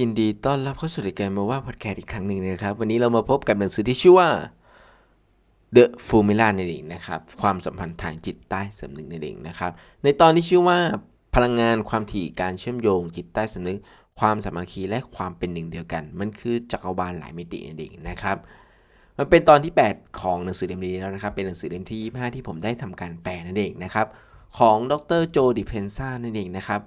ยินดีต้อนรับเข้าสู่รายการมาว่าพอดแคสต์อีกครั้งหนึ่งนะครับ วันนี้เรามาพบกับหนังสือที่ชื่อว่า The Formula นั่นเองนะครับ ความสัมพันธ์ทางจิตใต้สำนึกนั่นเองนะครับ ในตอนที่ชื่อว่าพลังงานความถี่การเชื่อมโยงจิตใต้สำนึก ความสามัคคีและความเป็นหนึ่งเดียวกัน มันคือจักรวาลหลายมิตินั่นเองนะครับ มันเป็นตอนที่ 8 ของหนังสือเล่มนี้แล้วนะครับ เป็นหนังสือเล่มที่ 25 ที่ผมได้ทำการแปลนั่นเองนะครับ ของดรโจดิเพนซ่านั่นเองนะครับ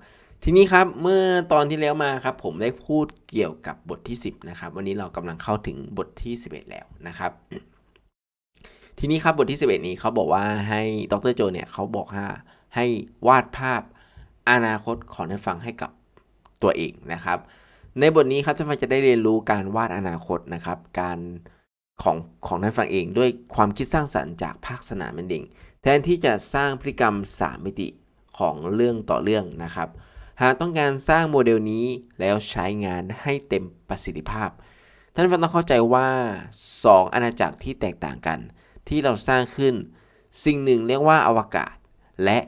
ทีนี้ครับเมื่อตอนที่แล้วมาครับผมได้พูดเกี่ยวกับบทที่ 10นะครับวันนี้เรากำลังเข้าถึงบทที่ 11 แล้วนะครับ ทีนี้ครับบทที่ 11 นี้เขาบอกว่าให้ดรโจเนี่ยเขาบอกว่าให้วาดภาพอนาคตของท่านฟังให้กับตัวเองนะครับ ในบทนี้ครับท่านฟังจะได้เรียนรู้การวาดอนาคตนะครับ การของของท่านฟังเองด้วยความคิดสร้างสรรค์จากภาคสนามนั่นเองแทนที่จะสร้างพฤติกรรม 3 มิติของเรื่องต่อเรื่องนะครับ หากต้องการสร้างโมเดลนี้แล้วใช้งานให้เต็มประสิทธิภาพ ท่านฟังต้องเข้าใจว่า 2 อาณาจักรที่แตกต่างกัน ที่เราสร้างขึ้น สิ่งหนึ่งเรียกว่าอวกาศและ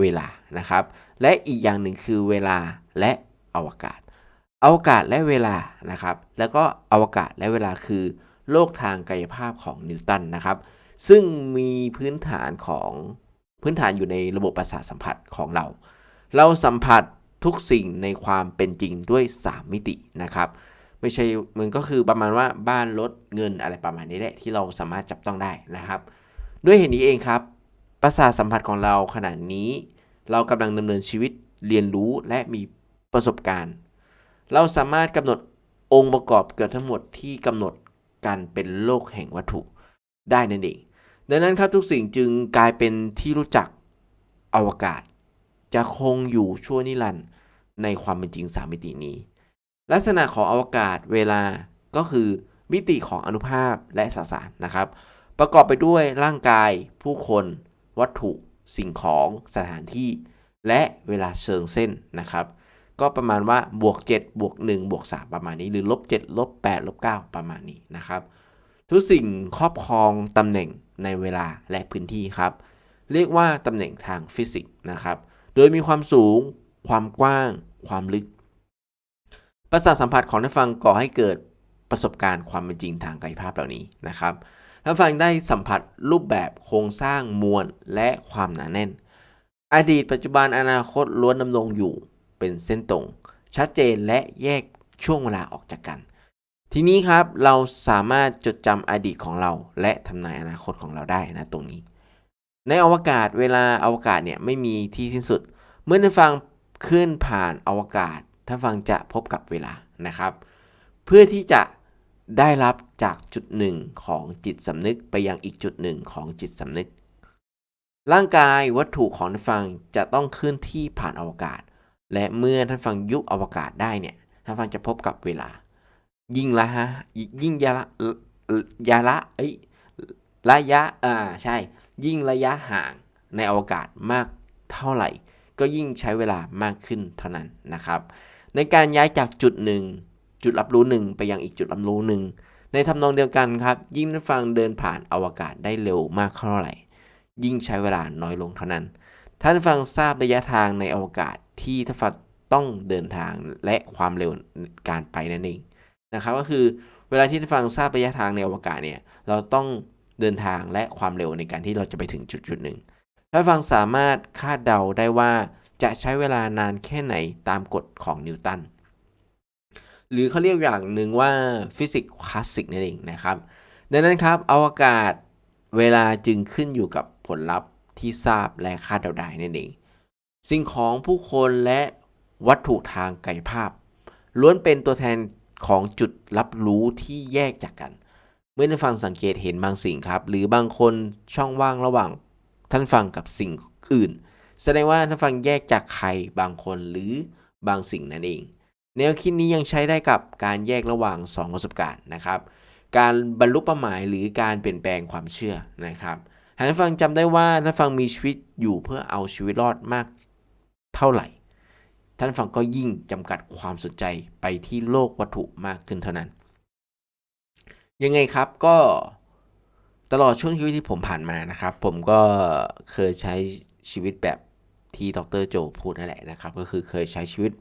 เวลานะครับ และอีกอย่างหนึ่งคือเวลาและอวกาศ อวกาศและเวลานะครับ แล้วก็อวกาศและเวลาคือโลกทางกายภาพของนิวตันนะครับ ซึ่งมีพื้นฐานของพื้นฐานอยู่ในระบบประสาทสัมผัสของเรา เราสัมผัสทุกสิ่งในความเป็นจริงด้วย 3 มิตินะครับ ไม่ใช่มันก็คือประมาณว่าบ้านรถเงินอะไรประมาณนี้แหละที่เราสามารถจับต้องได้นะครับ ด้วยเหตุนี้เองครับประสาทสัมผัสของเราขณะนี้ เรากำลังดำเนินชีวิตเรียนรู้และมีประสบการณ์ เราสามารถกำหนดองค์ประกอบเกือบทั้งหมดที่กำหนดการเป็นโลกแห่งวัตถุได้นั่นเองดังนั้นครับทุกสิ่งจึงกลายเป็นที่รู้จักอวกาศ จะคงอยู่ชั่วนิรันดร์ในความเป็นจริง 3 มิตินี้ ลักษณะของอวกาศเวลาก็คือมิติของอนุภาพและสสารนะครับ ประกอบไปด้วยร่างกายผู้คน วัตถุ สิ่งของสถานที่ และเวลาเชิงเส้นนะครับ ก็ประมาณว่าบวก7บวก1บวก3ประมาณนี้ หรือลบ7ลบ8ลบ9ประมาณนี้นะครับ ทุกสิ่งครอบครองตำแหน่งในเวลาและพื้นที่ครับ เรียกว่าตำแหน่งทางฟิสิกส์นะครับ โดยมีความสูง ความกว้าง ความลึก ประสาทสัมผัสของท่านฟังก่อให้เกิดประสบการณ์ความเป็นจริงทางกายภาพเหล่านี้นะครับท่านฟังได้สัมผัสรูปแบบโครงสร้างมวลและความหนาแน่น อดีตปัจจุบันอนาคตล้วนดำรงอยู่เป็นเส้นตรง ชัดเจนและแยกช่วงเวลาออกจากกัน ทีนี้ครับเราสามารถจดจำอดีตของเรา และทำนายอนาคตของเราได้นะตรงนี้ ในอวกาศเวลาอวกาศเนี่ยไม่มีที่สิ้นสุด เมื่อท่านฟังขึ้นผ่านอวกาศท่านฟังจะพบกับเวลานะครับ เพื่อที่จะได้รับจากจุดหนึ่งของจิตสำนึกไปยังอีกจุดหนึ่งของจิตสำนึก ร่างกายวัตถุของท่านฟังจะต้องเคลื่อนที่ผ่านอวกาศ และเมื่อท่านฟังยุบอวกาศได้เนี่ยท่านฟังจะพบกับเวลา ยิ่งละฮะยิ่งยาละยาละเอ้ยระยะอ่าใช่ ยิ่งระยะห่างในอวกาศมากเท่าไหร่ ก็ยิ่งใช้เวลามากขึ้นเท่านั้นนะครับ ในการย้ายจากจุดหนึ่งจุดรับรู้หนึ่งไปยังอีกจุดรับรู้หนึ่งในทำนองเดียวกันครับ ยิ่งท่านฟังเดินผ่านอวกาศได้เร็วมากเท่าไหร่ ยิ่งใช้เวลาน้อยลงเท่านั้น ท่านฟังทราบระยะทางในอวกาศที่ท่านฟังต้องเดินทางและความเร็วการไปนั่นเองนะครับ ก็คือเวลาที่ท่านฟังทราบระยะทางในอวกาศเนี่ยเราต้อง เดินทางและความเร็วในการที่เราจะไปถึงจุดจุดหนึ่งท่านฟังสามารถคาดเดาได้ว่าจะใช้เวลานานแค่ไหนตามกฎของนิวตัน หรือเขาเรียกอย่างหนึ่งว่าฟิสิกส์คลาสสิกนั่นเองนะครับ ดังนั้นครับอวกาศเวลาจึงขึ้นอยู่กับผลลัพธ์ที่ทราบและคาดเดาได้นั่นเอง สิ่งของผู้คนและวัตถุทางกายภาพ ล้วนเป็นตัวแทนของจุดรับรู้ที่แยกจากกัน เมื่อท่านฟังสังเกตเห็นบางสิ่งครับ หรือบางคนช่องว่างระหว่างท่านฟังกับสิ่งอื่น แสดงว่าท่านฟังแยกจากใครบางคนหรือบางสิ่งนั่นเอง แนวคิดนี้ยังใช้ได้กับการแยกระหว่าง2ประสบการณ์นะครับ การบรรลุเป้าหมายหรือการเปลี่ยนแปลงความเชื่อนะครับหากท่านฟังจำได้ว่าท่านฟังมีชีวิตอยู่เพื่อเอาชีวิตรอดมากเท่าไหร่ ท่านฟังก็ยิ่งจำกัดความสนใจไปที่โลกวัตถุมากขึ้นเท่านั้น ยังไงครับก็ตลอดช่วงชีวิตที่ผมผ่านมานะครับ ผมก็เคยใช้ชีวิตแบบที่ดรโจพูดนั่นแหละนะครับ ก็คือเคยใช้ชีวิต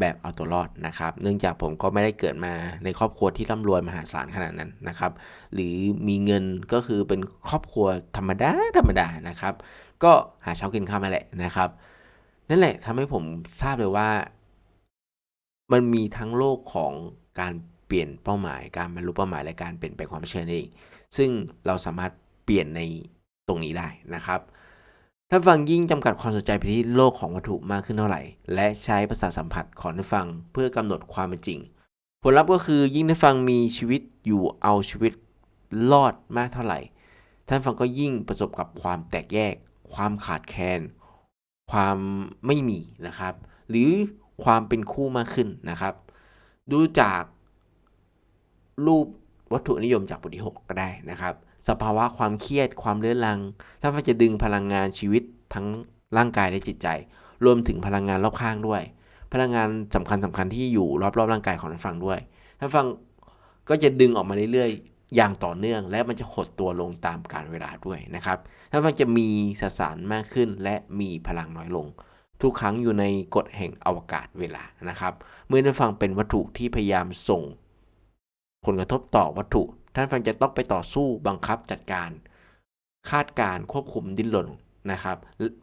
แบบเอาตัวรอดนะครับ เนื่องจากผมก็ไม่ได้เกิดมาในครอบครัวที่ร่ำรวยมหาศาลขนาดนั้นนะครับ หรือมีเงินก็คือเป็นครอบครัวธรรมดาธรรมดานะครับ ก็หาเช้ากินข้าวมาแหละนะครับ นั่นแหละทำให้ผมทราบเลยว่า มันมีทั้งโลกของการ เปลี่ยนเป้าหมายการบรรลุเป้าหมายและการเปลี่ยนแปลงความเชื่อนั่นเอง ซึ่งเราสามารถเปลี่ยนในตรงนี้ได้นะครับ ถ้าฟังยิ่งจำกัดความสนใจไปที่โลกของวัตถุมากขึ้นเท่าไหร่ และใช้ประสาสัมผัสของท่านฟังเพื่อกำหนดความเป็นจริง ผลลัพธ์ก็คือยิ่งท่านฟังมีชีวิตอยู่เอาชีวิตรอดมากเท่าไหร่ ท่านฟังก็ยิ่งประสบกับความแตกแยก ความขาดแคลน ความไม่มีนะครับ หรือความเป็นคู่มากขึ้นนะครับ ดูจาก รูปวัตถุนิยมจากบทที่ 6 ก็ได้นะครับ สภาวะความเครียดความเลื้อรัง ถ้ามันจะดึงพลังงานชีวิตทั้งร่างกายและจิตใจ รวมถึงพลังงานรอบข้างด้วย พลังงานสำคัญสำคัญที่อยู่รอบๆร่างกายของท่านฟังด้วยท่านฟังก็จะดึงออกมาเรื่อยๆ อย่างต่อเนื่อง และมันจะหดตัวลงตามกาลเวลาด้วยนะครับท่านฟังจะมีสสารมากขึ้นและมีพลังน้อยลง ทุกครั้งอยู่ในกฎแห่งอวกาศเวลานะครับ เมื่อท่านฟังเป็นวัตถุที่พยายามส่ง ผลกระทบต่อวัตถุ ท่านฟังจะต้องไปต่อสู้บังคับจัดการ คาดการควบคุมดิ้นรนนะครับ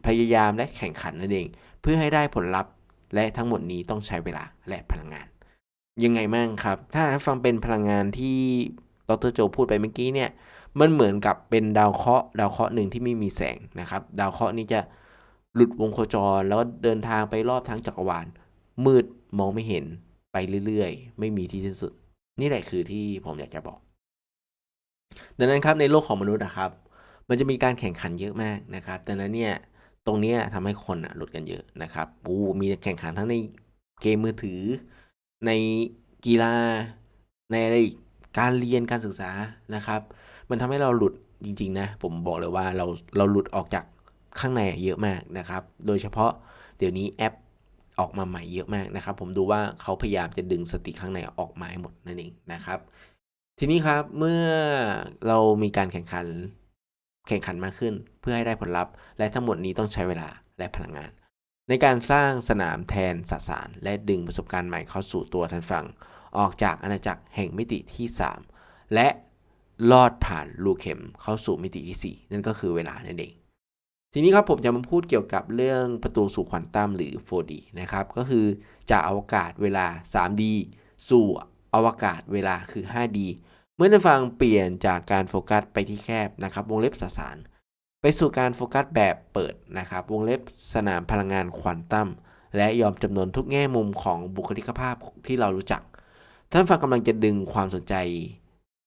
พยายามและแข่งขันนั่นเอง เพื่อให้ได้ผลลัพธ์และทั้งหมดนี้ต้องใช้เวลาและพลังงาน ยังไงมั่งครับ ถ้าท่านฟังเป็นพลังงานที่ดรโจพูดไปเมื่อกี้เนี่ยมันเหมือนกับเป็นดาวเคราะห์ดาวเคราะห์หนึ่งที่ไม่มีแสงนะครับ ดาวเคราะห์นี้จะหลุดวงโคจรแล้วเดินทางไปรอบทั้งจักรวาล มืดมองไม่เห็นไปเรื่อยๆ ไม่มีที่สิ้นสุด นี่แหละคือที่ผมอยากจะบอก ดังนั้นครับในโลกของมนุษย์นะครับ มันจะมีการแข่งขันเยอะมากนะครับดังนั้นเนี่ยตรงนี้ทำให้คนหลุดกันเยอะนะครับปูมีแข่งขันทั้งในเกมมือถือ ในกีฬา ในอะไรการเรียนการศึกษานะครับ มันทำให้เราหลุดจริงๆนะ ผมบอกเลยว่าเราเราหลุดออกจากข้างในเยอะมากนะครับ โดยเฉพาะเดี๋ยวนี้แอป ออกมาใหม่เยอะมากนะครับ ผมดูว่าเขาพยายามจะดึงสติข้างในออกมาให้หมดนั่นเองนะครับ ทีนี้ครับเมื่อเรามีการแข่งขันแข่งขันมากขึ้น เพื่อให้ได้ผลลัพธ์ และทั้งหมดนี้ต้องใช้เวลาและพลังงาน ในการสร้างสนามแทนสสาร และดึงประสบการณ์ใหม่เข้าสู่ตัวท่านฟัง ออกจากอาณาจักรแห่งมิติที่ 3 และลอดผ่านรูเข็มเข้าสู่มิติที่ 4 นั่นก็คือเวลานั่นเอง ทีนี้ครับผมจะมาพูดเกี่ยวกับเรื่องประตูสู่ควอนตัมหรือ 4D นะครับ ก็คือจากอวกาศเวลา 3D สู่อวกาศเวลาคือ 5D เมื่อท่านฟังเปลี่ยนจากการโฟกัสไปที่แคบนะครับวงเล็บสสาร ไปสู่การโฟกัสแบบเปิดนะครับวงเล็บสนามพลังงานควอนตัมและยอมจำนวนทุกแง่มุมของบุคลิกภาพที่เรารู้จัก ท่านฟังกำลังจะดึงความสนใจ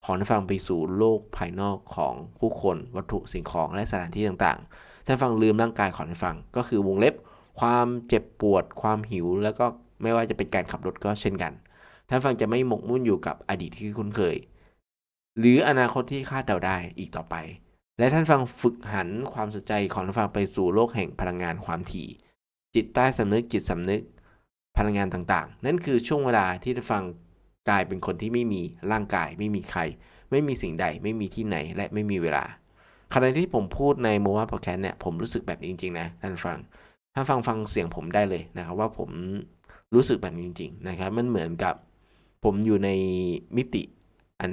ของท่านฟังไปสู่โลกภายนอกของผู้คนวัตถุสิ่งของและสถานที่ต่างๆ ท่านฟังลืมร่างกายของท่านฟัง ก็คือวงเล็บ ความเจ็บปวด ความหิว แล้วก็ไม่ว่าจะเป็นการขับรถก็เช่นกัน ท่านฟังจะไม่หมกมุ่นอยู่กับอดีตที่คุ้นเคย หรืออนาคตที่คาดเดาได้อีกต่อไป และท่านฟังฝึกหันความสนใจของท่านฟังไปสู่โลกแห่งพลังงานความถี่ จิตใต้สำนึกจิตสำนึกพลังงานต่างๆ นั่นคือช่วงเวลาที่ท่านฟังกลายเป็นคนที่ไม่มีร่างกาย ไม่มีใคร ไม่มีสิ่งใด ไม่มีที่ไหน และไม่มีเวลา ขณะที่ผมพูดในโมวาพอแคนเนี่ยผมรู้สึกแบบนี้จริงๆนะท่านฟังท่านฟังฟังเสียงผมได้เลยนะครับว่าผมรู้สึกแบบนี้จริง ๆ นะครับ มันเหมือนกับผมอยู่ในมิติอัน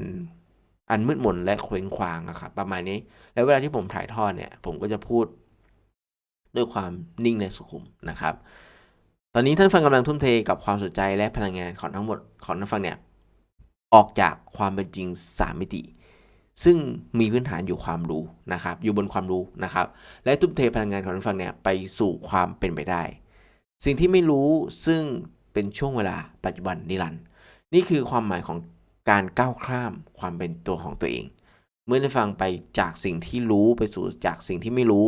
อันมืดมนและเคว้งคว้างอะครับประมาณนี้ แล้วเวลาที่ผมถ่ายทอดเนี่ย ผมก็จะพูดด้วยความนิ่งและสุขุมนะครับ ตอนนี้ท่านฟังกำลังทุ่มเทกับความสนใจและพลังงานของทั้งหมดของท่านฟังเนี่ยออกจากความเป็นจริง 3 มิติ ซึ่งมีพื้นฐานอยู่ความรู้นะครับ อยู่บนความรู้นะครับ และทุ่มเทพลังงานของท่านฟังเนี่ยไปสู่ความเป็นไปได้ สิ่งที่ไม่รู้ซึ่งเป็นช่วงเวลาปัจจุบันนิรันดร์นี่คือความหมายของการก้าวข้ามความเป็นตัวของตัวเอง เมื่อได้ฟังไปจากสิ่งที่รู้ไปสู่จากสิ่งที่ไม่รู้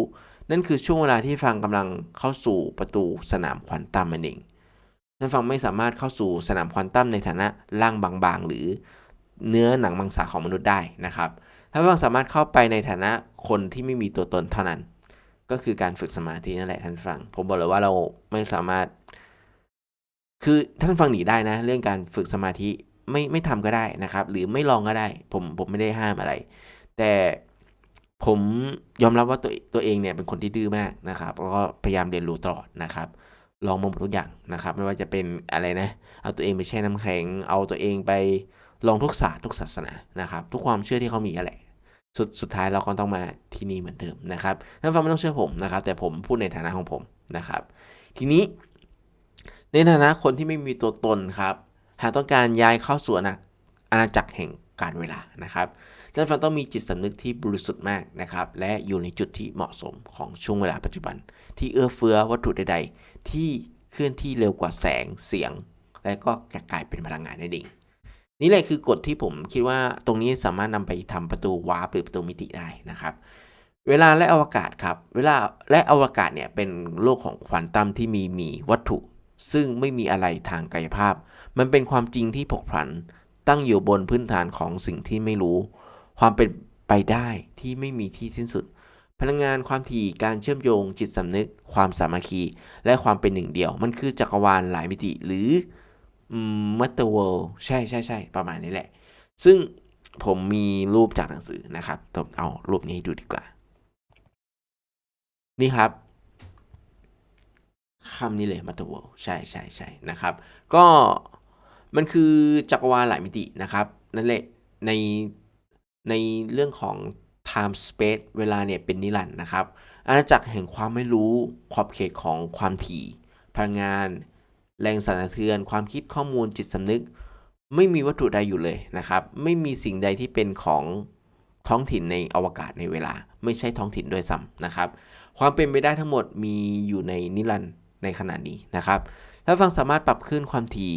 นั่นคือช่วงเวลาที่ฟังกำลังเข้าสู่ประตูสนามควอนตัมนั่นเองท่านฟังไม่สามารถเข้าสู่สนามควอนตัมในฐานะร่างบางๆ หรือ เนื้อหนังมังสาของมนุษย์ได้นะครับท่านฟังสามารถเข้าไปในฐานะคนที่ไม่มีตัวตนเท่านั้น ก็คือการฝึกสมาธินั่นแหละท่านฟัง ผมบอกเลยว่าเราไม่สามารถ คือท่านฟังหนีได้นะ เรื่องการฝึกสมาธิไม่ไม่ทำก็ได้นะครับ หรือไม่ลองก็ได้ ผมผมไม่ได้ห้ามอะไร แต่ผมยอมรับว่าตัวตัวเองเนี่ยเป็นคนที่ดื้อมากนะครับแล้วก็พยายามเรียนรู้ตลอดนะครับ ลองมาหมดทุกอย่างนะครับ ไม่ว่าจะเป็นอะไรนะ เอาตัวเองไปแช่น้ำแข็ง เอาตัวเองไป ลองทุกศาสตร์ทุกศาสนานะครับ ทุกความเชื่อที่เขามีอะไรสุดสุดท้ายเราก็ต้องมาที่นี่เหมือนเดิมนะครับท่านฟังไม่ต้องเชื่อผมนะครับ แต่ผมพูดในฐานะของผมนะครับ ทีนี้ ในฐานะคนที่ไม่มีตัวตนครับหากต้องการย้ายเข้าสู่อาณาจักรแห่งการเวลานะครับท่านฟังต้องมีจิตสำนึกที่บริสุทธิ์มากนะครับ และอยู่ในจุดที่เหมาะสมของช่วงเวลาปัจจุบัน ที่เอื้อเฟื้อวัตถุใด ๆ ที่เคลื่อนที่เร็วกว่าแสงเสียง และก็กลายเป็นพลังงานนั่นเอง นี่แหละคือกฎที่ผมคิดว่าตรงนี้สามารถนำไปทำประตูวาร์ปหรือประตูมิติได้นะครับ เวลาและอวกาศครับ เวลาและอวกาศเนี่ยเป็นโลกของควอนตัมที่มีมีวัตถุ ซึ่งไม่มีอะไรทางกายภาพ มันเป็นความจริงที่ผกผัน ตั้งอยู่บนพื้นฐานของสิ่งที่ไม่รู้ ความเป็นไปได้ที่ไม่มีที่สิ้นสุด พลังงานความถี่การเชื่อมโยงจิตสำนึก ความสามัคคี และความเป็นหนึ่งเดียว มันคือจักรวาลหลายมิติ หรือ มัตเตอร์เวิลใช่ใช่ใช่ประมาณนี้แหละ ซึ่งผมมีรูปจากหนังสือนะครับผมเอารูปนี้ให้ดูดีกว่า นี่ครับคำนี้เลยมัตเตอร์เวิลใช่ใช่ใช่นะครับ ก็มันคือจักรวาลหลายมิตินะครับ นั่นแหละในในเรื่องของ time space เวลาเนี่ยเป็นนิรันดร์นะครับ อาณาจักรแห่งความไม่รู้ขอบเขตของความถี่ พลังงาน แรงสั่นสะเทือนความคิดข้อมูลจิตสำนึก ไม่มีวัตถุใดอยู่เลยนะครับ ไม่มีสิ่งใดที่เป็นของท้องถิ่นในอวกาศในเวลา ไม่ใช่ท้องถิ่นด้วยซ้ำนะครับ ความเป็นไปได้ทั้งหมดมีอยู่ในนิรันดร์ในขณะนี้นะครับถ้าฟังสามารถปรับขึ้นความถี่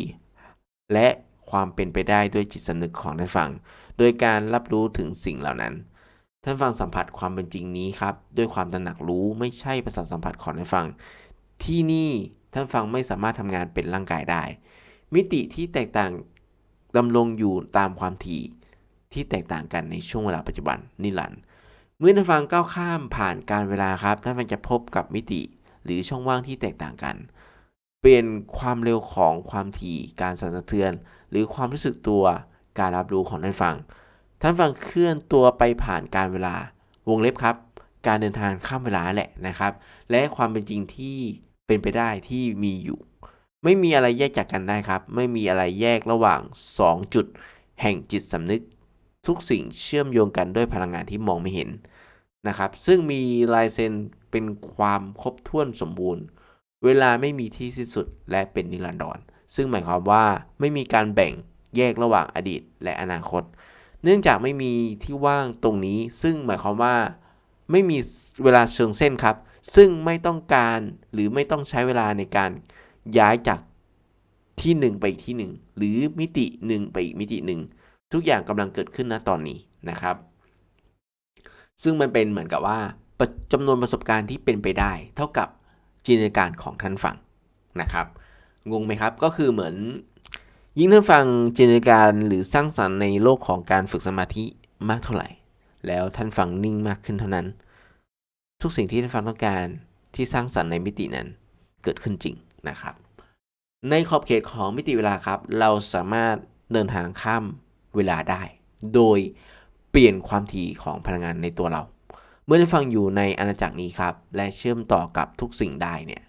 และความเป็นไปได้ด้วยจิตสำนึกของท่านฟัง โดยการรับรู้ถึงสิ่งเหล่านั้น ท่านฟังสัมผัสความเป็นจริงนี้ครับ ด้วยความตระหนักรู้ไม่ใช่ประสาทสัมผัสของท่านฟัง ที่นี่ ท่านฟังไม่สามารถทำงานเป็นร่างกายได้ มิติที่แตกต่างดำรงอยู่ตามความถี่ที่แตกต่างกันในช่วงเวลาปัจจุบันนิรันด์เมื่อท่านฟังก้าวข้ามผ่านการเวลาครับท่านฟังจะพบกับมิติหรือช่องว่างที่แตกต่างกัน เปลี่ยนความเร็วของความถี่การสั่นสะเทือน หรือความรู้สึกตัวการรับรู้ของท่านฟัง ท่านฟังเคลื่อนตัวไปผ่านการเวลาวงเล็บครับ การเดินทางข้ามเวลาแหละนะครับ และความเป็นจริงที่ เป็นไปได้ที่มีอยู่ ไม่มีอะไรแยกจากกันได้ครับ ไม่มีอะไรแยกระหว่าง 2 จุด แห่งจิตสำนึก ทุกสิ่งเชื่อมโยงกันด้วยพลังงานที่มองไม่เห็นนะครับ ซึ่งมีลายเซ็นเป็นความครบถ้วนสมบูรณ์ เวลาไม่มีที่สิ้นสุดและเป็นนิรันดรซึ่งหมายความว่าไม่มีการแบ่งแยกระหว่างอดีตและอนาคต เนื่องจากไม่มีที่ว่างตรงนี้ ซึ่งหมายความว่าไม่มีเวลาเชิงเส้นครับ ซึ่งไม่ต้องการหรือไม่ต้องใช้เวลาในการย้ายจากที่หนึ่งไปที่หนึ่งหรือมิติหนึ่งไปอีกมิติหนึ่งทุกอย่างกำลังเกิดขึ้นณตอนนี้นะครับ ซึ่งมันเป็นเหมือนกับว่าจำนวนประสบการณ์ที่เป็นไปได้ เท่ากับจินตนาการของท่านฟังนะครับงงไหมครับก็คือเหมือน ยิ่งท่านฟังจินตนาการหรือสร้างสรรค์ในโลกของการฝึกสมาธิมากเท่าไหร่ แล้วท่านฟังนิ่งมากขึ้นเท่านั้น ทุกสิ่งที่ท่านฟังต้องการที่สร้างสรรค์ในมิตินั้นเกิดขึ้นจริงนะครับ ในขอบเขตของมิติเวลาครับ เราสามารถเดินทางข้ามเวลาได้ โดยเปลี่ยนความถี่ของพลังงานในตัวเรา เมื่อได้ฟังอยู่ในอาณาจักรนี้ครับ และเชื่อมต่อกับทุกสิ่งได้เนี่ย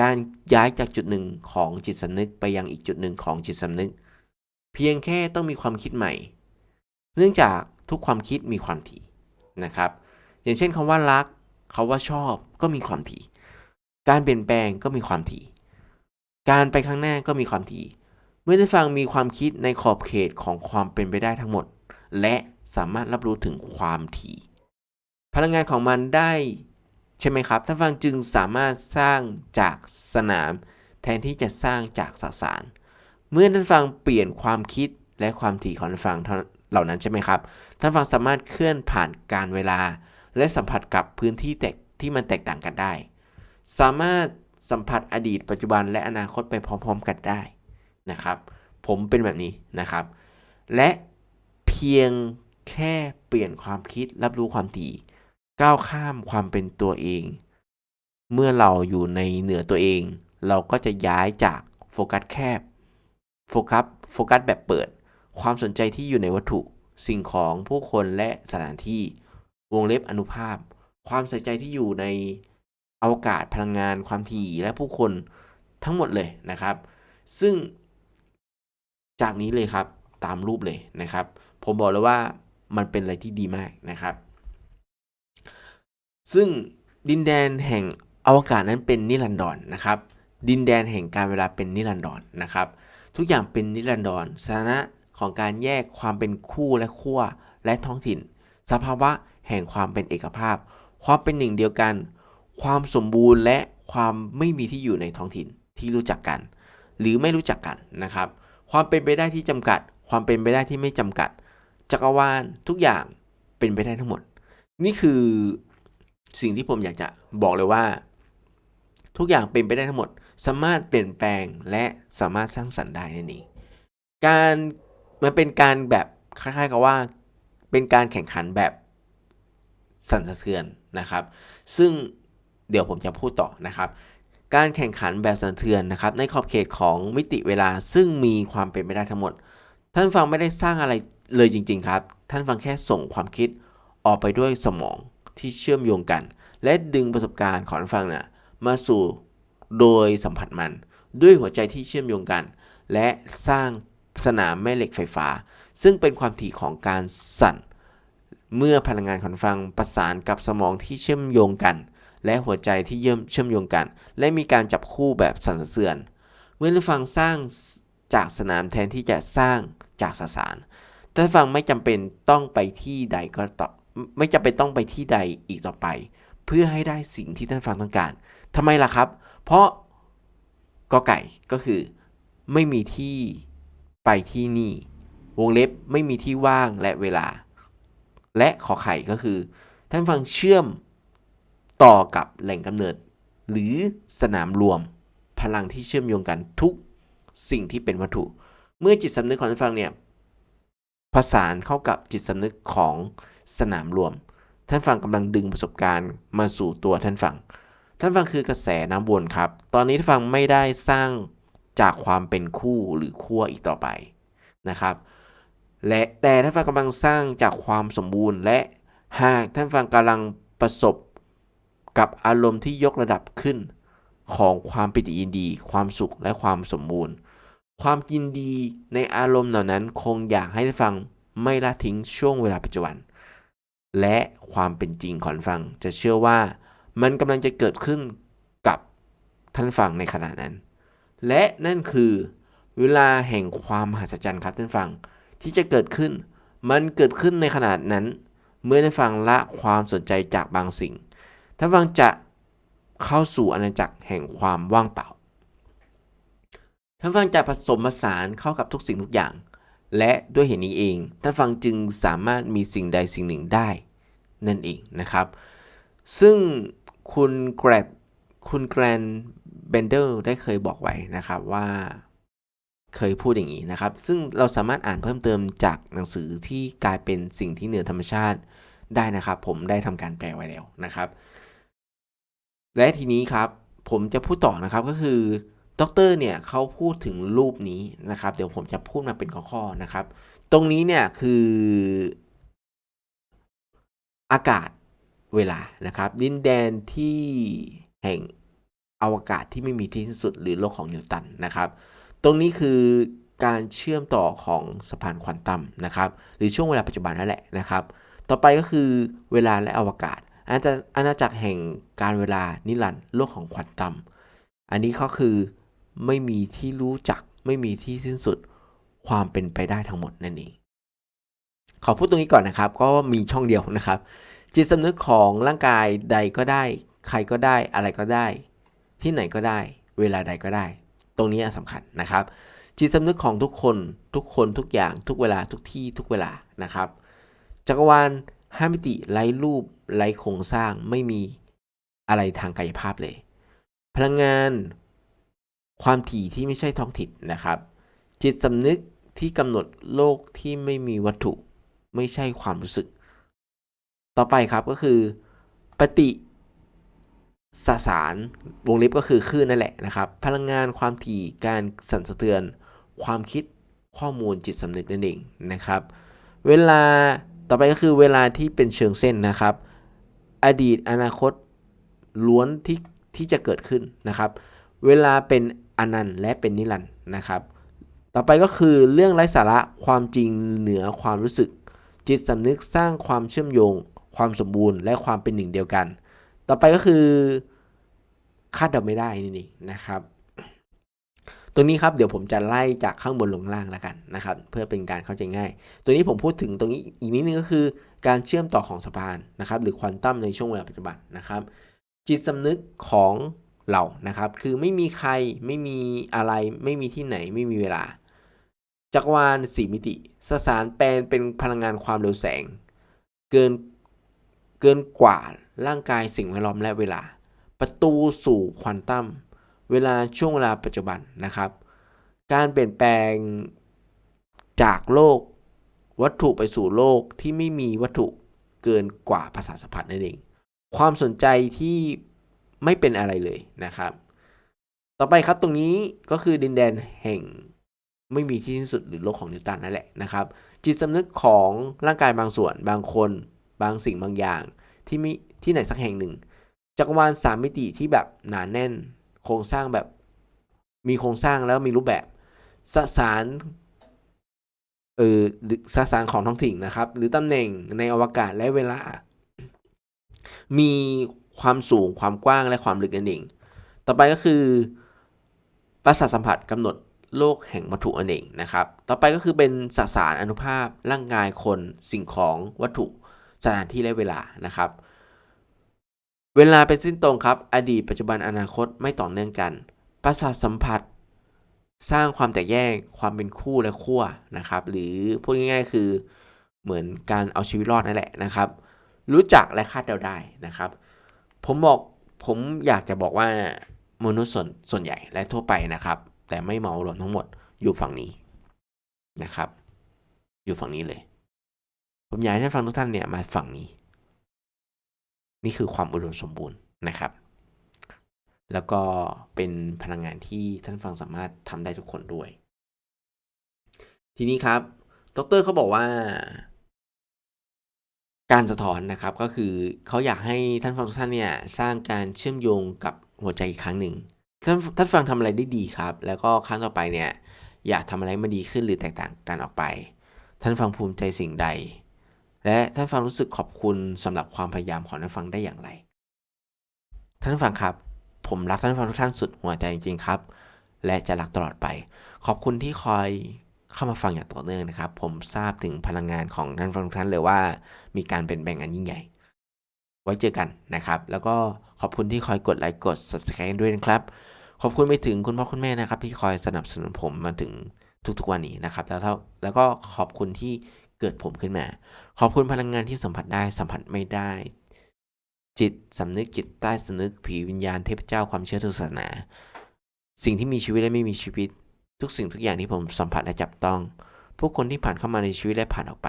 การย้ายจากจุดหนึ่งของจิตสำนึกไปยังอีกจุดหนึ่งของจิตสำนึก เพียงแค่ต้องมีความคิดใหม่ เนื่องจากทุกความคิดมีความถี่นะครับ อย่างเช่นคำว่ารัก คาว่าชอบก็มีความถี่ การเปลี่ยนแปลงก็มีความถี่ การไปข้างหน้าก็มีความถี่ เมื่อได้ฟังมีความคิดในขอบเขตของความเป็นไปได้ทั้งหมด และสามารถรับรู้ถึงความถี่ พลังงานของมันได้ใช่ไหมครับท่านฟังจึงสามารถสร้างจากสนาม แทนที่จะสร้างจากสสาร เมื่อท่านฟังเปลี่ยนความคิดและความถี่ของท่านฟังเหล่านั้นใช่ไหมครับท่านฟังสามารถเคลื่อนผ่านการเวลา และสัมผัสกับพื้นที่แตกที่มันแตกต่างกันได้ สามารถสัมผัสอดีตปัจจุบันและอนาคตไปพร้อมๆกันได้นะครับ ผมเป็นแบบนี้นะครับ และเพียงแค่เปลี่ยนความคิดรับรู้ความถี่ก้าวข้ามความเป็นตัวเอง เมื่อเราอยู่ในเหนือตัวเอง เราก็จะย้ายจากโฟกัสแคบโฟกัสโฟกัสแบบเปิด ความสนใจที่อยู่ในวัตถุสิ่งของผู้คนและสถานที่ วงเล็บอนุภาพ ความใส่ใจที่อยู่ในอวกาศพลังงานความถี่และผู้คนทั้งหมดเลยนะครับ ซึ่งจากนี้เลยครับตามรูปเลยนะครับ ผมบอกเลยว่ามันเป็นอะไรที่ดีมากนะครับ ซึ่งดินแดนแห่งอวกาศนั้นเป็นนิรันดรนะครับ ดินแดนแห่งการเวลาเป็นนิรันดรนะครับ ทุกอย่างเป็นนิรันดรสถานะของการแยกความเป็นคู่และขั้วและท้องถิ่น สภาวะ แห่งความเป็นเอกภาพ ความเป็นหนึ่งเดียวกัน ความสมบูรณ์และความไม่มีที่อยู่ในท้องถิ่นที่รู้จักกัน หรือไม่รู้จักกันนะครับ ความเป็นไปได้ที่จำกัด ความเป็นไปได้ที่ไม่จำกัด จักรวาลทุกอย่างเป็นไปได้ทั้งหมด นี่คือสิ่งที่ผมอยากจะบอกเลยว่า ทุกอย่างเป็นไปได้ทั้งหมด สามารถเปลี่ยนแปลงและสามารถสร้างสรรค์ได้นั่นเองการมันเป็นการแบบคล้ายๆกับว่า เป็นการแข่งขันแบบ สั่นสะเทือนนะครับ ซึ่งเดี๋ยวผมจะพูดต่อนะครับ การแข่งขันแบบสั่นสะเทือนนะครับในขอบเขตของมิติเวลาซึ่งมีความเป็นไปได้ทั้งหมด ท่านฟังไม่ได้สร้างอะไรเลยจริง ๆ ครับ ท่านฟังแค่ส่งความคิดออกไปด้วยสมองที่เชื่อมโยงกัน และดึงประสบการณ์ของฟังน่ะมาสู่โดยสัมผัสมัน ด้วยหัวใจที่เชื่อมโยงกัน และสร้างสนามแม่เหล็กไฟฟ้า ซึ่งเป็นความถี่ของการสั่น เมื่อพลังงานของฟังประสานกับสมองที่เชื่อมโยงกัน และหัวใจที่เยื่อมเชื่อมโยงกัน และมีการจับคู่แบบสั่นสะเทือน เมื่อนฟังสร้างจากสนามแทนที่จะสร้างจากสสารท่านฟังไม่จำเป็นต้องไปที่ใดก็ต่อไม่จำเป็นต้องไปที่ใดอีกต่อไป เพื่อให้ได้สิ่งที่ท่านฟังต้องการทำไมล่ะครับ เพราะกอไก่ก็คือ ไม่มีที่ไปที่นี่ วงเล็บไม่มีที่ว่างและเวลา และขอไข่ก็คือ ท่านฟังเชื่อมต่อกับแหล่งกำเนิด หรือสนามรวม พลังที่เชื่อมโยงกันทุกสิ่งที่เป็นวัตถุ เมื่อจิตสำนึกของท่านฟังเนี่ยผสานเข้ากับจิตสำนึกของสนามรวม ท่านฟังกำลังดึงประสบการณ์มาสู่ตัวท่านฟัง ท่านฟังคือกระแสน้ำวนครับ ตอนนี้ท่านฟังไม่ได้สร้างจากความเป็นคู่หรือขั้วอีกต่อไปนะครับ และแต่ท่านฟังกำลังสร้างจากความสมบูรณ์ และหากท่านฟังกำลังประสบกับอารมณ์ที่ยกระดับขึ้น ของความปิติยินดี ความสุขและความสมบูรณ์ ความยินดีในอารมณ์เหล่านั้นคงอยากให้ท่านฟังไม่ละทิ้งช่วงเวลาปัจจุบัน และความเป็นจริงของท่านฟังจะเชื่อว่ามันกำลังจะเกิดขึ้นกับท่านฟังในขณะนั้น และนั่นคือเวลาแห่งความมหัศจรรย์ครับท่านฟัง ที่จะเกิดขึ้น มันเกิดขึ้นในขนาดนั้น เมื่อท่านฟังละความสนใจจากบางสิ่งท่านฟังจะเข้าสู่อาณาจักรแห่งความว่างเปล่าท่านฟังจะผสมผสานเข้ากับทุกสิ่งทุกอย่าง และด้วยเหตุนี้เองท่านฟังจึงสามารถมีสิ่งใดสิ่งหนึ่งได้ นั่นเองนะครับ ซึ่งคุณแกรดคุณแกรนเบนเดลได้เคยบอกไว้นะครับว่า เคยพูดอย่างนี้นะครับ ซึ่งเราสามารถอ่านเพิ่มเติมจากหนังสือที่กลายเป็นสิ่งที่เหนือธรรมชาติได้นะครับ ผมได้ทำการแปลไว้แล้วนะครับ และทีนี้ครับผมจะพูดต่อนะครับก็คือด็อกเตอร์เนี่ยเขาพูดถึงรูปนี้นะครับ เดี๋ยวผมจะพูดมาเป็นข้อๆนะครับ ตรงนี้เนี่ยคืออากาศเวลานะครับ ดินแดนที่แห่งอวกาศที่ไม่มีที่สิ้นสุดหรือโลกของนิวตันนะครับ ตรงนี้คือการเชื่อมต่อของสะพานควอนตัมนะครับ หรือช่วงเวลาปัจจุบันนั่นแหละนะครับ ต่อไปก็คือเวลาและอวกาศ อาณาจักรแห่งการเวลานิรันดร์โลกของควอนตัม อันนี้ก็คือไม่มีที่รู้จักไม่มีที่สิ้นสุดความเป็นไปได้ทั้งหมดนั่นเองขอพูดตรงนี้ก่อนนะครับ ก็มีช่องเดียวนะครับ จิตสำนึกของร่างกายใดก็ได้ ใครก็ได้อะไรก็ได้ ที่ไหนก็ได้ เวลาใดก็ได้ ตรงนี้สำคัญนะครับ จิตสำนึกของทุกคนทุกคนทุกอย่างทุกเวลาทุกที่ทุกเวลานะครับ จักรวาลห้ามิติไร้รูปไร้โครงสร้างไม่มีอะไรทางกายภาพเลย พลังงานความถี่ที่ไม่ใช่ท้องถิ่นนะครับ จิตสำนึกที่กำหนดโลกที่ไม่มีวัตถุไม่ใช่ความรู้สึก ต่อไปครับก็คือ ปฏิ สสารวงเล็บก็คือคลื่นนั่นแหละนะครับ พลังงานความถี่การสั่นสะเทือน ความคิดข้อมูลจิตสำนึกนั่นเองนะครับ เวลาต่อไปก็คือเวลาที่เป็นเชิงเส้นนะครับ อดีตอนาคตล้วนที่ที่จะเกิดขึ้นนะครับ เวลาเป็นอนันต์และเป็นนิรันดร์นะครับ ต่อไปก็คือเรื่องไร้สาระความจริงเหนือความรู้สึก จิตสำนึกสร้างความเชื่อมโยง ความสมบูรณ์ และความเป็นหนึ่งเดียวกัน ต่อไปก็คือคาดเดาไม่ได้นี่นะครับตรงนี้ครับเดี๋ยวผมจะไล่จากข้างบนลงล่างแล้วกันนะครับ เพื่อเป็นการเข้าใจง่าย ตัวนี้ผมพูดถึงตรงนี้อีกนิดนึงก็คือ การเชื่อมต่อของสะพานนะครับ หรือควอนตัมในช่วงเวลาปัจจุบันนะครับ จิตสำนึกของเรานะครับ คือไม่มีใครไม่มีอะไร ไม่มีที่ไหนไม่มีเวลา จักรวาลสี่มิติสสารแปลนเป็นพลังงานความเร็วแสง เกิน เกินกว่าร่างกายสิ่งแวดล้อมและเวลา ประตูสู่ควอนตัมเวลาช่วงเวลาปัจจุบันนะครับ การเปลี่ยนแปลงจากโลกวัตถุไปสู่โลกที่ไม่มีวัตถุเกินกว่าภาษาสัมผัสนั่นเอง ความสนใจที่ไม่เป็นอะไรเลยนะครับ ต่อไปครับตรงนี้ก็คือดินแดนแห่งไม่มีที่สิ้นสุดหรือโลกของนิวตันนั่นแหละนะครับ จิตสำนึกของร่างกายบางส่วนบางคน บางสิ่งบางอย่าง ที่มีที่ไหนสักแห่งหนึ่ง จักรวาลสามมิติที่แบบหนาแน่น โครงสร้างแบบ มีโครงสร้างแล้วมีรูปแบบสสารเออสสารของท้องถิ่นนะครับ หรือตำแหน่งในอวกาศและเวลา มีความสูงความกว้างและความลึกนั่นเองต่อไปก็คือประสาทสัมผัสกำหนดโลกแห่งวัตถุนั่นเองนะครับ ต่อไปก็คือเป็นสสารอนุภาพร่างกายคนสิ่งของวัตถุ สถานที่และเวลานะครับ เวลาเป็นสิ้นตรงครับ อดีตปัจจุบันอนาคตไม่ต่อเนื่องกัน ประสาทสัมผัส สร้างความแตกแยกความเป็นคู่และขั้วนะครับ หรือพูดง่ายๆ คือเหมือนการเอาชีวิตรอดนั่นแหละนะครับ รู้จักและคาดเดาได้นะครับ ผมบอกผมอยากจะบอกว่ามนุษย์ส่วนส่วนใหญ่และทั่วไปนะครับ แต่ไม่เหมารวมทั้งหมดอยู่ฝั่งนี้นะครับ อยู่ฝั่งนี้เลย ผมอยากให้ท่านฟังทุกท่านเนี่ยมาฝั่งนี้ นี่คือความอุดมสมบูรณ์นะครับ แล้วก็เป็นพลังงานที่ท่านฟังสามารถทำได้ทุกคนด้วย ทีนี้ครับดรเขาบอกว่า การสะท้อนนะครับก็คือเขาอยากให้ท่านฟังทุกท่านเนี่ยสร้างการเชื่อมโยงกับหัวใจอีกครั้งหนึ่งท่านท่านฟังทำอะไรได้ดีครับ แล้วก็ครั้งต่อไปเนี่ย อยากทำอะไรมาดีขึ้นหรือแตกต่างกันออกไป ท่านฟังภูมิใจสิ่งใด และท่านฟังรู้สึกขอบคุณสำหรับความพยายามของท่านฟังได้อย่างไร ท่านฟังครับ ผมรักท่านฟังทุกท่านสุดหัวใจจริงๆครับ และจะรักตลอดไป ขอบคุณที่คอยเข้ามาฟังอย่างต่อเนื่องนะครับ ผมทราบถึงพลังงานของท่านฟังทุกท่านเลยว่า มีการเปลี่ยนแปลงอันยิ่งใหญ่ ไว้เจอกันนะครับ แล้วก็ขอบคุณที่คอยกดไลค์กด subscribe ด้วยนะครับขอบคุณไปถึงคุณพ่อคุณแม่นะครับที่คอยสนับสนุนผมมาถึงทุกๆวันนี้นะครับ แล้วแล้วก็ขอบคุณที่ เกิดผมขึ้นมา ขอบคุณพลังงานที่สัมผัสได้สัมผัสไม่ได้ จิตสำนึกจิตใต้สำนึกผีวิญญาณเทพเจ้าความเชื่อทุกศาสนา สิ่งที่มีชีวิตและไม่มีชีวิต ทุกสิ่งทุกอย่างที่ผมสัมผัสและจับต้อง ผู้คนที่ผ่านเข้ามาในชีวิตและผ่านออกไป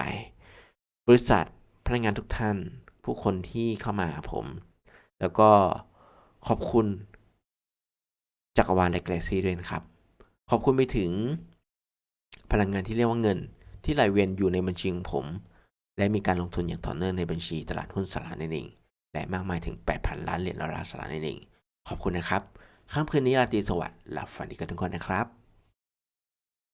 บริษัทพนักงานทุกท่าน ผู้คนที่เข้ามาหาผม แล้วก็ขอบคุณจักรวาลและกาแล็กซี่ด้วยนะครับ ขอบคุณไปถึงพลังงานที่เรียกว่าเงิน ที่ไหลเวียนอยู่ในบัญชีของผม และมีการลงทุนอย่างต่อเนื่องในบัญชีตลาดหุ้นสหรัฐนั่นเองและมากมายถึง 8,000 ล้านเหรียญดอลลาร์สหรัฐนั่นเองขอบคุณนะครับค่ำคืนนี้ราตรีสวัสดิ์หลับฝันดีกันทุกคนนะครับ